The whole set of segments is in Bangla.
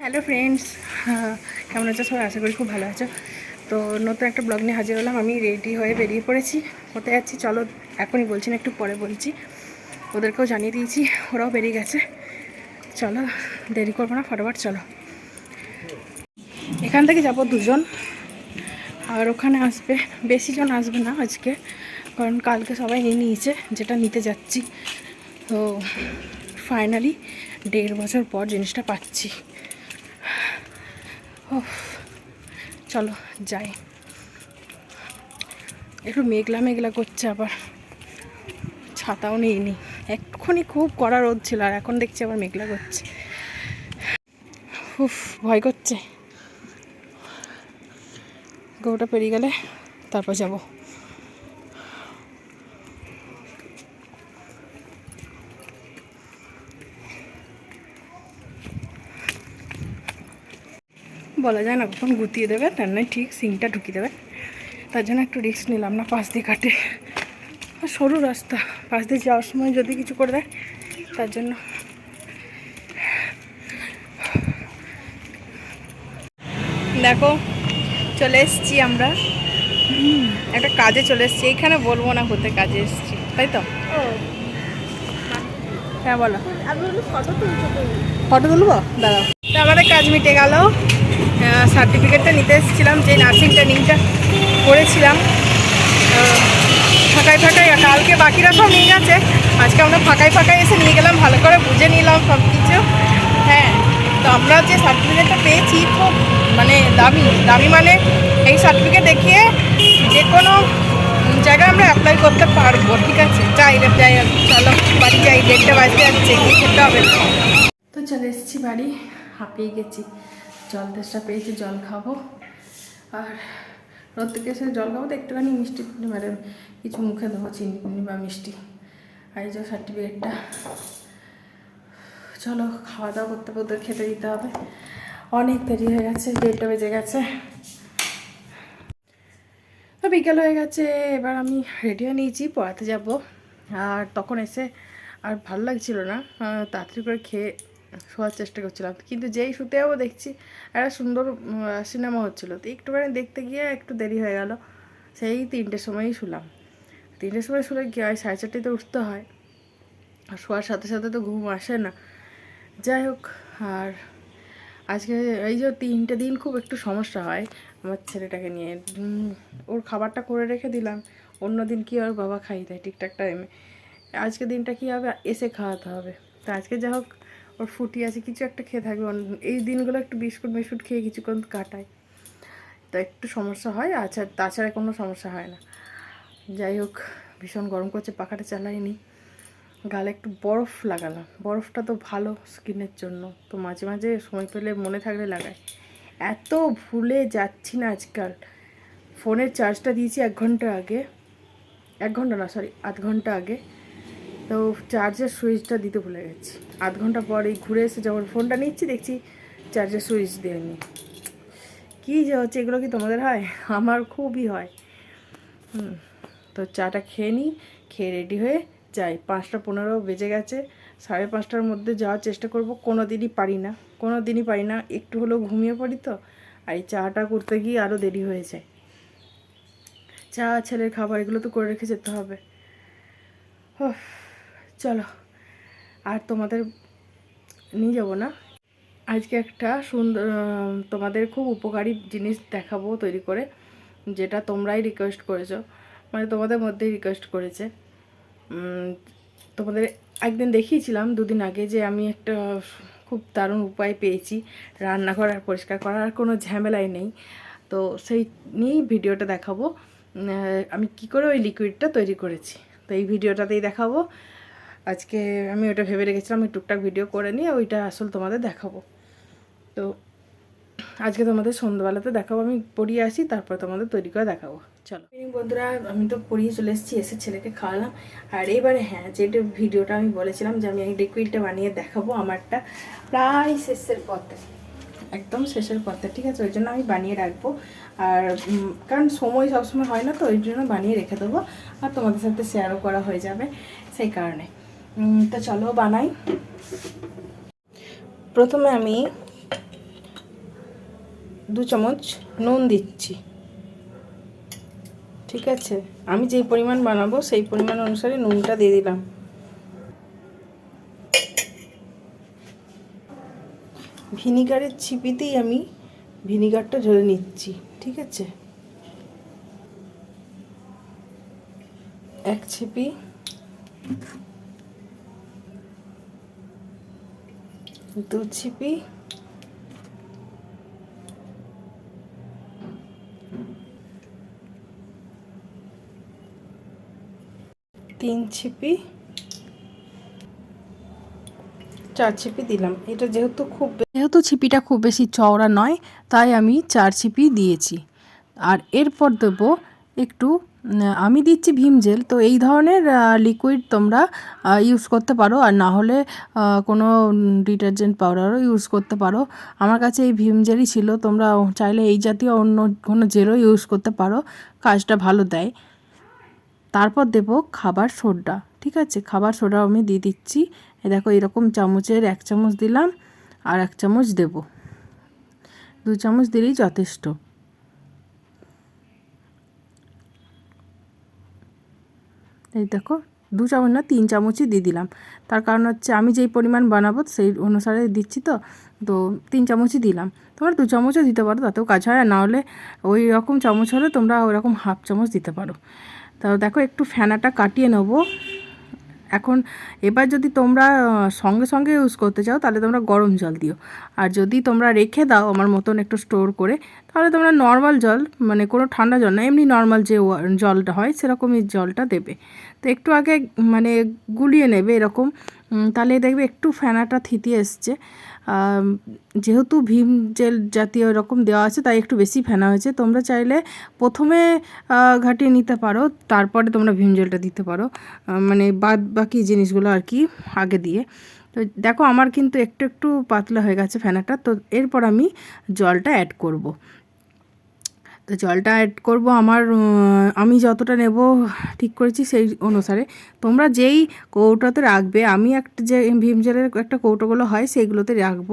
হ্যালো ফ্রেন্ডস কেমন আছো? সবাই আশা করি খুব ভালো আছো। তো নতুন একটা ব্লগ নিয়ে হাজির হলাম। আমি রেডি হয়ে বেরিয়ে পড়েছি। কোথায় যাচ্ছি? চলো এখনই বলছি না, একটু পরে বলছি। ওদেরকেও জানিয়ে দিয়েছি, ওরাও বেরিয়ে গেছে। চলো, দেরি করব না, ফটোফট চলো। এখান থেকে যাব দুজন। আর ওখানে আসবে বেশি জন আসবে না আজকে, কারণ কালকে সবাই নিয়ে নিয়েছে, যেটা নিতে যাচ্ছি। তো ফাইনালি দেড় বছর পর জিনিসটা পাচ্ছি। চলো যাই। একটু মেঘলা মেঘলা করছে আবার। ছাতাও নেই নি। এক্ষুনি খুব কড়া রোদ ছিল আর এখন দেখছি আবার মেঘলা করছে। উফ, ভয় করছে। গোটা পেরিয়ে গেলে তারপর যাব। যায় না কখন গুতিয়ে দেবে তার নয় ঠিক সিংটা ঢুকিয়ে দেবে। তার জন্য একটু রিস্ক নিলাম না পাশ দিয়ে কাটে। আর সরু রাস্তা পাশ দিয়ে যাওয়ার সময় যদি কিছু করে দেয় তার জন্য। দেখো চলে এসেছি আমরা। একটা কাজে চলে এসেছি এইখানে বলব না হতে কাজে এসেছি তাই তো? হ্যাঁ বলো। ফটো তুলবো? দাঁড়াও। তো আমাদের কাজ মিটে গেল। সার্টিফিকেটটা নিতে এসেছিলাম যে নার্সিং ট্রেনিংটা করেছিলাম। ফাঁকায় ফাঁকায় কালকে বাকিরা সব নিয়ে গেছে। আজকে আমরা ফাঁকায় ফাঁকায় এসে নিয়ে গেলাম, ভালো করে বুঝে নিলাম সব কিছু হ্যাঁ তো আমরা যে সার্টিফিকেটটা পেয়েছি, খুব মানে দামি দামি মানে এই সার্টিফিকেট দেখিয়ে যে কোনো জায়গায় আমরা অ্যাপ্লাই করতে পারব, ঠিক আছে? রে যাই, চলো, বাড়ি যাই ডেটটা বাজতে যাচ্ছে খেতে হবে। তো চলে এসেছি বাড়ি, হাঁপিয়ে গেছি। জল তেষ্টা পেয়েছি, জল খাব। আর থেকে এসে জল খাব তো একটুখানি মিষ্টি মানে কিছু মুখে দেবো, চিনি চিনি বা মিষ্টি। আর এই যে সার্টিফিকেটটা চলো খাওয়া দাওয়া করতে করতে খেতে দিতে হবে। অনেক দেরি হয়ে গেছে, দেড়টা বেজে গেছে। তো বিকেল হয়ে গেছে, এবার আমি রেডি হয়ে নিয়েছি, পড়াতে যাব। আর তখন এসে আর ভালো লাগছিল না তাড়াতাড়ি করে খেয়ে শোয়ার চেষ্টা করছিলাম। কিন্তু যেই শুতে যাব দেখছি, একটা সুন্দর সিনেমা হচ্ছিল। তো একটুখানি দেখতে গিয়ে একটু দেরি হয়ে গেল। সেই তিনটের সময়ই শুলাম। তিনটের সময় শুলে কি হয়, সাড়ে চারটেতে উঠতে হয়। আর শোয়ার সাথে সাথে তো ঘুম আসে না। যাই হোক, আর আজকে এই যে তিনটে দিন খুব একটু সমস্যা হয় আমার ছেলেটাকে নিয়ে। ওর খাবারটা করে রেখে দিলাম। অন্য দিন কি ওর বাবা খাই দেয় ঠিকঠাক টাইমে আজকে দিনটা কী হবে? এসে খাওয়াতে হবে। তো আজকে যা হোক ওর ফুটি আছে, কিছু একটা খেয়ে থাকবে। এই দিনগুলো একটু বিস্কুট মিস্কুট খেয়ে কিছুক্ষণ কাটায় তো একটু সমস্যা হয় আচ্ছা তাছাড়া কোনো সমস্যা হয় না। যাই হোক, ভীষণ গরম করছে, পাখাটা চালাইনি। গালে একটু বরফ লাগালাম। বরফটা তো ভালো স্কিনের জন্য। তো মাঝে মাঝে সময় পেলে মনে থাকলে লাগাই। এত ভুলে যাচ্ছি না আজকাল। ফোনের চার্জটা দিয়েছি এক ঘণ্টা আগে। এক ঘণ্টা না সরি আধ ঘণ্টা আগে। তো চার্জার সুইচটা দিতে ভুলে গেছি। আধ ঘণ্টা পরে ঘুরে এসে যখন ফোনটা নিচ্ছি দেখছি চার্জার সুইচ দেয়নি। কী যে হচ্ছে এগুলো কি তোমাদের হয়? আমার খুবই হয়। হুম তো চাটা খেয়ে নিই খেয়ে রেডি হয়ে যাই। পাঁচটা পনেরো বেজে গেছে সাড়ে পাঁচটার মধ্যে যাওয়ার চেষ্টা করব। কোনো দিনই পারি না কোনো দিনই পারি না। একটু হলেও ঘুমিয়ে পড়ি তো আর এই চাটা করতে গিয়ে আরও দেরি হয়ে যায়। চা ছেলের খাবার এগুলো তো করে রেখে যেতে হবে। উফ, চলো, আর তোমাদের নিয়ে যাব না? আজকে একটা সুন্দর তোমাদের খুব উপকারী জিনিস দেখাবো তৈরি করে, যেটা তোমরাই রিকোয়েস্ট করেছ। মানে তোমাদের মধ্যেই রিকোয়েস্ট করেছে। তোমাদের একদিন দেখিয়েছিলাম দুদিন আগে যে আমি একটা খুব দারুণ উপায় পেয়েছি রান্নাঘর আর পরিষ্কার করার কোনো ঝামেলাই নেই। তো সেই নিয়েই ভিডিওটা দেখাবো। আমি কি করে ওই লিকুইডটা তৈরি করেছি? তো এই ভিডিওটাতেই দেখাবো। আজকে আমি ওটা ভেবে রেখেছিলাম, আমি টুকটাক ভিডিও করে নিয়ে ওইটা আসল তোমাদের দেখাবো। তো আজকে তোমাদের সন্ধ্যাবেলাতে দেখাবো, আমি পড়িয়ে আসি, তারপর তোমাদের তৈরি করে দেখাবো। চলো। বন্ধুরা, আমি তো পড়িয়ে চলে এসেছি, এসে ছেলেকে খাওয়ালাম। আর এবারে হ্যাঁ যেটা ভিডিওটা আমি বলেছিলাম যে আমি এই লিকুইডটা বানিয়ে দেখাবো আমারটা, প্রায় শেষের পথে। একদম শেষের পথে, ঠিক আছে? ওই জন্য আমি বানিয়ে রাখব। আর কারণ সময় সবসময় হয় না তো, ওই জন্য বানিয়ে রেখে দেবো। আর তোমাদের সাথে শেয়ারও করা হয়ে যাবে, সেই কারণে। তো চলো বানাই। প্রথমে আমি দু চামচ নুন দিচ্ছি। ঠিক আছে? আমি যেই পরিমাণ বানাবো সেই পরিমাণ অনুসারে নুনটা দিয়ে দিলাম। ভিনিগারের ছিপিতেই আমি ভিনিগারটা ঢেলে নিচ্ছি, ঠিক আছে? এক ছিপি দু ছিপি তিন ছিপি চার ছিপি দিলাম। এটা যেহেতু খুব যেহেতু ছিপিটা খুব বেশি চওড়া নয়, তাই আমি চার ছিপি দিয়েছি। আর এরপর দেব একটু আমি দিচ্ছি ভীম জেল। তো এই ধরনের লিকুইড তোমরা ইউজ করতে পারো। আর না হলে কোনো ডিটারজেন্ট পাউডারও ইউজ করতে পারো। আমার কাছে এই ভীম জেলই ছিল। তোমরা চাইলে এই জাতীয় অন্য কোনো জেলও ইউজ করতে পারো। কাজটা ভালো দেয়। তারপর দেব খাবার সোডা। ঠিক আছে, খাবার সোডা আমি দিয়ে দিচ্ছি। দেখো, এরকম চামচের এক চামচ দিলাম। আর এক চামচ দেব। দু চামচ দিলেই যথেষ্ট। এই দেখো, দু চামচ না, তিন চামচই দিয়ে দিলাম। তার কারণ হচ্ছে আমি যেই পরিমাণ বানাবো সেই অনুসারে দিচ্ছি তো তো তিন চামচই দিলাম। তোমরা দু চামচও দিতে পারো, তাতেও কাজ হয়। না হলে ওই রকম চামচ হলে তোমরা ওই রকম হাফ চামচ দিতে পারো। তো দেখো, একটু ফেনাটা কাটিয়ে নেব। এখন এবার যদি তোমরা সঙ্গে সঙ্গে ইউজ করতে চাও, তাহলে তোমরা গরম জল দিও। আর যদি তোমরা রেখে দাও আমার মতন একটু স্টোর করে, তাহলে তোমরা নর্মাল জল মানে কোনো ঠান্ডা জল না, এমনি নর্মাল যে জলটা হয়, সেরকমই জলটা দেবে। তো একটু আগে মানে গুলিয়ে নেবে এরকম তাহলে দেখবে একটু ফেনাটা থিতি এসছে। যেহেতু ভীম জেল জাতীয় এরকম দেওয়া আছে, তাই একটু বেশি ফেনা হয়েছে। তোমরা চাইলে প্রথমে ঘাটিয়ে নিতে পারো, তারপরে তোমরা ভীম জেলটা দিতে পারো। মানে বাদ বাকি জিনিসগুলো আর কি আগে দিয়ে। তো দেখো, আমার কিন্তু একটু একটু পাতলা হয়ে গেছে ফেনাটা, তো এরপর আমি জলটা অ্যাড করব। তো জলটা অ্যাড করব আমার আমি যতটা নেব ঠিক করেছি সেই অনুসারে। তোমরা যেই কৌটোতে রাখবে, আমি একটা যে ভীম জলের একটা কৌটোগুলো হয় সেইগুলোতে রাখব।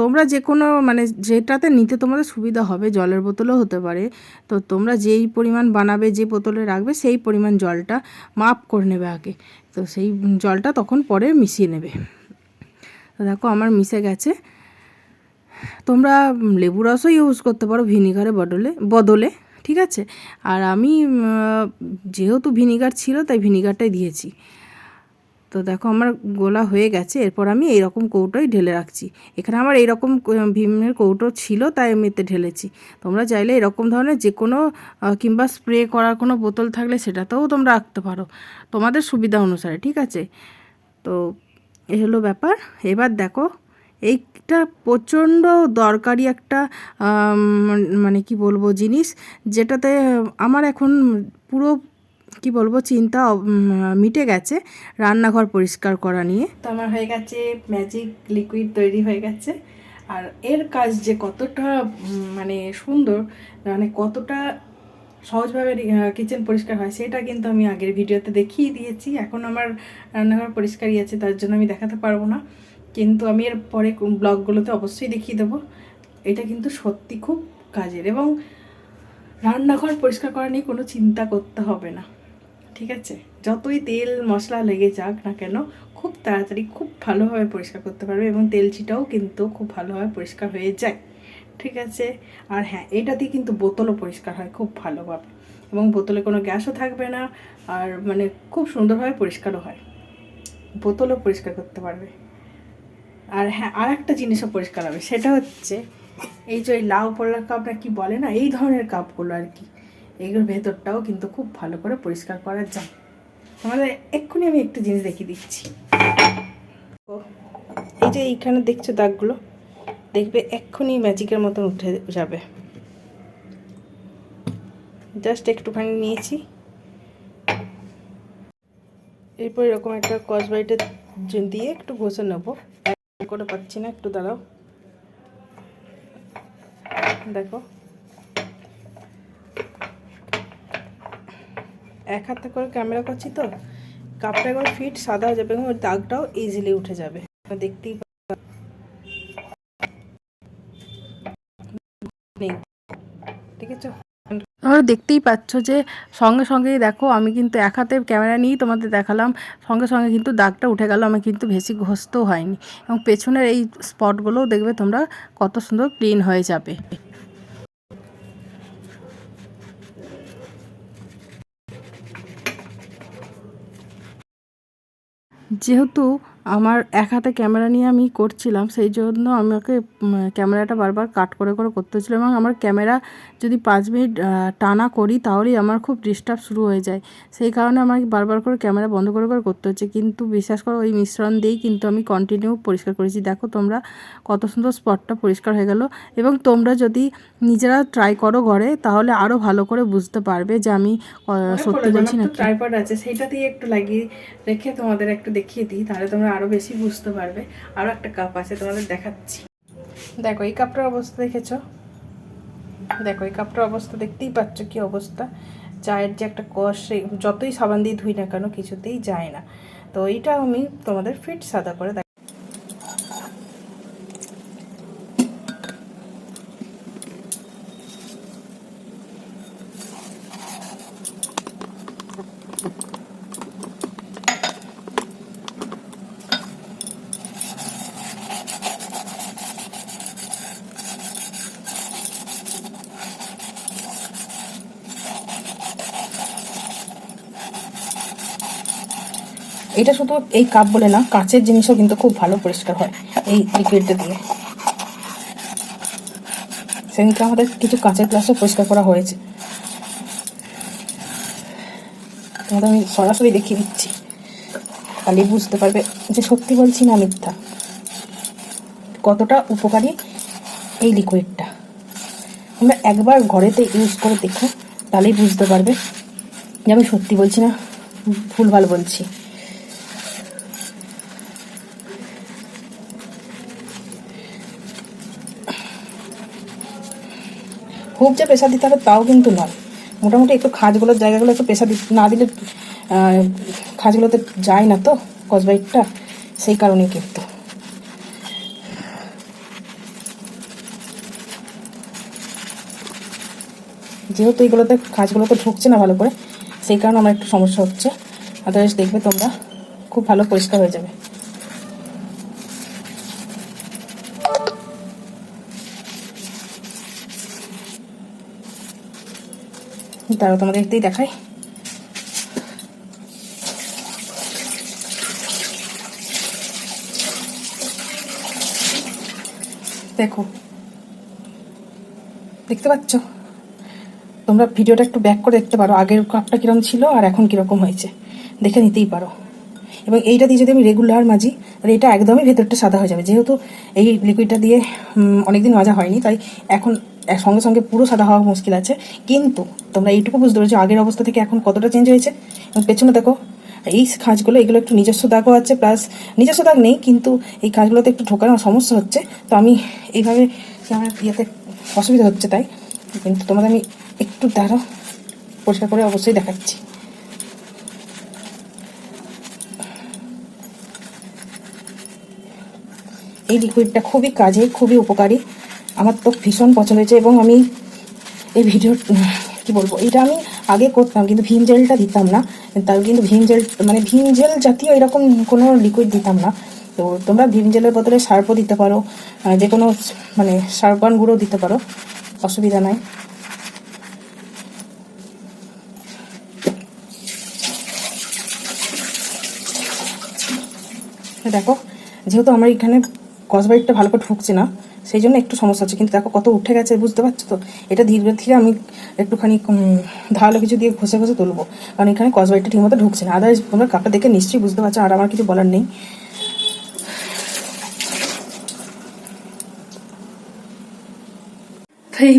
তোমরা যে কোনো মানে যেটাতে নিতে তোমাদের সুবিধা হবে, জলের বোতলও হতে পারে। তো তোমরা যেই পরিমাণ বানাবে, যে বোতলে রাখবে, সেই পরিমাণ জলটা মাপ করে নেবে আগে। তো সেই জলটা তখন পরে মিশিয়ে নেবে। দেখো আমার মিশে গেছে। তোমরা লেবু রসও ইউজ করতে পারো ভিনিগারের বদলে বদলে, ঠিক আছে? আর আমি যেহেতু ভিনিগার ছিল, তাই ভিনিগারটাই দিয়েছি। তো দেখো, আমার গোলা হয়ে গেছে, এরপর আমি এইরকম কৌটোই ঢেলে রাখছি। এখানে আমার এইরকম ক- ভীমের কৌটো ছিল, তাই আমি এতে ঢেলেছি। তোমরা চাইলে এরকম ধরনের যে কোনো কিংবা স্প্রে করার কোনো বোতল থাকলে সেটাতেও তোমরা রাখতে পারো, তোমাদের সুবিধা অনুসারে, ঠিক আছে? তো, এ হলো ব্যাপার। এবার দেখো এইটা প্রচণ্ড দরকারি একটা মানে কি বলব জিনিস যেটাতে আমার এখন পুরো, কি বলব, চিন্তা মিটে গেছে রান্নাঘর পরিষ্কার করা নিয়ে। তো আমার হয়ে গেছে ম্যাজিক লিকুইড তৈরি হয়ে গেছে। আর এর কাজ যে কতটা মানে সুন্দর মানে কতটা সহজভাবে কিচেন পরিষ্কার হয় সেটা কিন্তু আমি আগের ভিডিওতে দেখিয়ে দিয়েছি। এখন আমার রান্নাঘর পরিষ্কারই আছে, তার জন্য আমি দেখাতে পারব না। কিন্তু আমি এর পরে ব্লগগুলোতে অবশ্যই দেখিয়ে দেবো। এটা কিন্তু সত্যি খুব কাজের এবং রান্নাঘর পরিষ্কার করা নিয়ে কোনো চিন্তা করতে হবে না, ঠিক আছে? যতই তেল, মশলা লেগে যাক না কেন, খুব তাড়াতাড়ি খুব ভালোভাবে পরিষ্কার করতে পারবে এবং তেল চিটাও কিন্তু খুব ভালোভাবে পরিষ্কার হয়ে যায়, ঠিক আছে? আর হ্যাঁ এটা দিয়ে কিন্তু বোতলও পরিষ্কার হয় খুব ভালোভাবে এবং বোতলে কোনো গ্যাসও থাকবে না, আর মানে খুব সুন্দরভাবে পরিষ্কারও হয়। বোতলও পরিষ্কার করতে পারবে। আর হ্যাঁ আর একটা জিনিসও পরিষ্কার হবে সেটা হচ্ছে এই যে ওই লাউ পড়লার কাপ না কি বলে না এই ধরনের কাপগুলো আর কি এইগুলোর ভেতরটাও কিন্তু খুব ভালো করে পরিষ্কার করা যায়। আমাদের এক্ষুনি আমি একটু জিনিস দেখিয়ে দিচ্ছি। ও, এই যে এইখানে দেখছ দাগগুলো দেখবে এক্ষুনি ম্যাজিকের মতন উঠে যাবে। জাস্ট একটুখানি নিয়েছি। এরপর এরকম একটা কসবাইটে দিয়ে একটু ঘষে নেব। করে পাচ্ছি না, একটু দাঁড়াও। দেখো। এক হাতে করে ক্যামেরা করছি তো, কাপটা একবার ফিট সাদা হয়ে যাবে এবং ওর দাগটাও ইজিলি উঠে যাবে। দেখতেই নেই। ঠিক আছে? তোমরা দেখতেই পাচ্ছ যে সঙ্গে সঙ্গেই দেখো, আমি কিন্তু এক হাতে ক্যামেরা নিয়েই তোমাদের দেখালাম, সঙ্গে সঙ্গে কিন্তু দাগটা উঠে গেল, আমি কিন্তু বেশি ঘষতেও হয়নি। এবং পেছনের এই স্পটগুলোও দেখবে তোমরা কত সুন্দর ক্লিন হয়ে যাবে। যেহেতু আমার এক হাতে ক্যামেরা নিয়ে আমি করছিলাম সেই জন্য আমাকে ক্যামেরাটা বারবার কাট করে করে করতে হচ্ছিল এবং আমার ক্যামেরা যদি পাঁচ মিনিট টানা করি তাহলেই আমার খুব ডিস্টার্ব শুরু হয়ে যায়। সেই কারণে আমাকে বারবার করে ক্যামেরা বন্ধ করে করে করতে হচ্ছে। কিন্তু বিশ্বাস করো ওই মিশ্রণ দিয়েই কিন্তু আমি কন্টিনিউ পরিষ্কার করেছি। দেখো তোমরা কত সুন্দর স্পটটা পরিষ্কার হয়ে গেল এবং তোমরা যদি নিজেরা ট্রাই করো ঘরে তাহলে আরও ভালো করে বুঝতে পারবে যে আমি সত্যি বলছি না ট্রাইপড আছে সেইটা দিয়ে একটু লাগিয়ে রেখে তোমাদের একটু দেখিয়ে দিই তাহলে তোমরা আরও বেশি বুঝতে পারবে। আরও একটা কাপ আছে, তোমাদের দেখাচ্ছি। দেখো, এই কাপটার অবস্থা দেখেছ? দেখো, এই কাপটার অবস্থা দেখতেই পাচ্ছ কি অবস্থা। চায়ের যে একটা কষ যতই সাবান দিয়ে ধুই না কেন, কিছুতেই যায় না। তো এইটা আমি তোমাদের ফিট সাদা করে দেখ এটা শুধু এই কাপ বলে না, কাচের জিনিসও কিন্তু খুব ভালো পরিষ্কার হয় এই লিকুইডটা দিয়ে। সেদিনকে আমাদের কিছু কাঁচের গ্লাসও পরিষ্কার করা হয়েছে। তোমাদের আমি সরাসরি দেখিয়ে দিচ্ছি। তাহলে বুঝতে পারবে যে সত্যি বলছি না মিথ্যা। কতটা উপকারী এই লিকুইডটা আমরা একবার ঘরেতে ইউজ করে দেখো, তাহলেই বুঝতে পারবে যে আমি সত্যি বলছি না ভুলভাল বলছি। খুব যে প্রেশার দিতে হবে তাও কিন্তু নয়। মোটামুটি একটু খাজগুলোর জায়গাগুলো একটু প্রেশার না দিলে খাজগুলোতে যায় না তো কসবাইটটা সেই কারণে কিন্তু। যেহেতু এইগুলোতে কাজগুলোতে ঢুকছে না ভালো করে, সেই কারণে আমার একটু সমস্যা হচ্ছে। আদারওয়াইজ দেখবে তোমরা, খুব ভালো পরিষ্কার হয়ে যাবে। তারও তোমাদের একটাই দেখাই দেখো। দেখতে পাচ্ছ? তোমরা ভিডিওটা একটু ব্যাক করে দেখতে পারো, আগের কাপটা কীরকম ছিল আর এখন কীরকম হয়েছে। দেখে নিতেই পারো। এবং এইটা দিয়ে যদি আমি রেগুলার মাজি, তাহলে এটা একদমই ভেতরটা সাদা হয়ে যাবে। যেহেতু এই লিকুইডটা দিয়ে অনেকদিন মাজা হয়নি, তাই এখন সঙ্গে সঙ্গে পুরো সাদা হওয়া মুশকিল আছে। কিন্তু তোমরা এইটুকু বুঝতে পেরেছ, আগের অবস্থা থেকে এখন কতটা চেঞ্জ হয়েছে। এবং পেছনে দেখো, এই খাঁজগুলো, এগুলো একটু নিজস্ব দাগও আছে প্লাস নিজস্ব দাগ নেই, কিন্তু এই কাজগুলোতে একটু ঢোকানোর সমস্যা হচ্ছে। তো আমি এইভাবে, আমার ইয়েতে অসুবিধা হচ্ছে তাই। কিন্তু তোমাদের আমি একটু দাঁড়াও, পরিষ্কার করে অবশ্যই দেখাচ্ছি। এই লিকুইডটা খুবই কাজে খুবই উপকারী। আমার তো ভীষণ পছন্দ হয়েছে এবং আমি এই ভিডিও কি বলব, এটা আমি আগে করতাম, কিন্তু ভীম জেলটা দিতাম না। তার কিন্তু ভীম জেল মানে ভীম জেল জাতীয় এরকম কোনো লিকুইড দিতাম না। তো তোমরা ভীম জেলের বদলে সার্পও দিতে পারো যে কোনো মানে সার্পান গুঁড়ো দিতে পারো, অসুবিধা নাই। দেখো, যেহেতু আমার এখানে কসবাইটটা ভালো করে ঢুকছে না, সেই জন্য একটু সমস্যা হচ্ছে। কিন্তু দেখো কত উঠে গেছে, বুঝতে পারছ তো? এটা ধীরে ধীরে আমি একটুখানি ধারালো কিছু দিয়ে ঘষে ঘষে তুলবো। কারণ এখানে কসবাইটটা ঠিকমতো ঢুকছে না। আদার্স তোমরা কাপটা দেখে নিশ্চয়ই বুঝতে পারছ, আর আমার কিছু বলার নেই। এই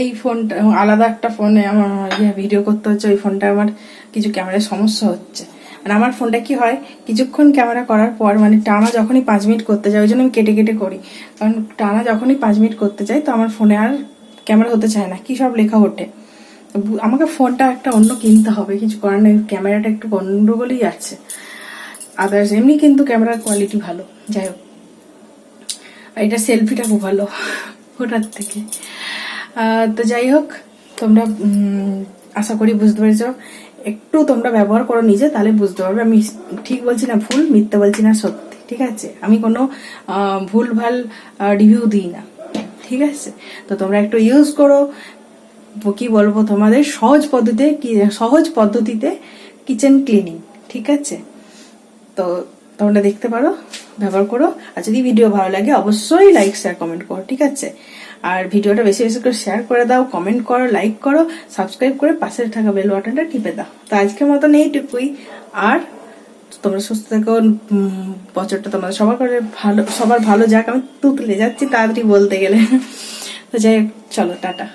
এই ফোনটা, আলাদা একটা ফোনে আমার ইয়ে ভিডিও করতে হচ্ছে, ওই ফোনটা আমার কিছু ক্যামেরার সমস্যা হচ্ছে। আর আমার ফোনটা কি হয়, কিছুক্ষণ ক্যামেরা করার পর মানে টানা যখনই পাঁচ মিনিট করতে যাই ওই জন্য আমি কেটে কেটে করি। কারণ টানা যখনই পাঁচ মিনিট করতে যাই তো আমার ফোনে আর ক্যামেরা হতে চায় না। কি সব লেখা ওঠে। আমাকে ফোনটা একটা অন্য কিনতে হবে, কিছু করার নেই। ক্যামেরাটা একটু গন্ডগোলই আছে। আদার্স এমনি কিন্তু ক্যামেরার কোয়ালিটি ভালো। যাই হোক। এটা সেলফিটা খুব ভালো, ওটার থেকে। তো যাই হোক, তোমরা আশা করি বুঝতে পেরেছ। একটু তোমরা ব্যবহার করো নিজে, তাহলে বুঝতে পারবে। আমি ঠিক বলছি না ভুল, মিথ্যে বলছি না সত্যি, ঠিক আছে? আমি কোনো ভুল ভালো রিভিউ দিই না, ঠিক আছে? তো তোমরা একটু ইউজ করো। কি বলব তোমাদের? সহজ পদ্ধতিতে সহজ পদ্ধতিতে কিচেন ক্লিনিং ঠিক আছে? তো তোমরা দেখতে পারো, ব্যবহার করো। আর যদি ভিডিও ভালো লাগে, অবশ্যই লাইক শেয়ার কমেন্ট করো, ঠিক আছে? আর ভিডিওটা বেশি বেশি করে শেয়ার করে দাও কমেন্ট করো লাইক করো সাবস্ক্রাইব করে পাশে থাকা বেল বাটনটা টিপে দাও। তো আজকের মতন এইটুকুই। আর তোমরা সুস্থ থেকো বছরটা তোমাদের সবার করে ভালো, সবার ভালো যাক। আমি তুতলে যাচ্ছি তাড়াতাড়ি বলতে গেলে। তো যাই চলো, টাটা।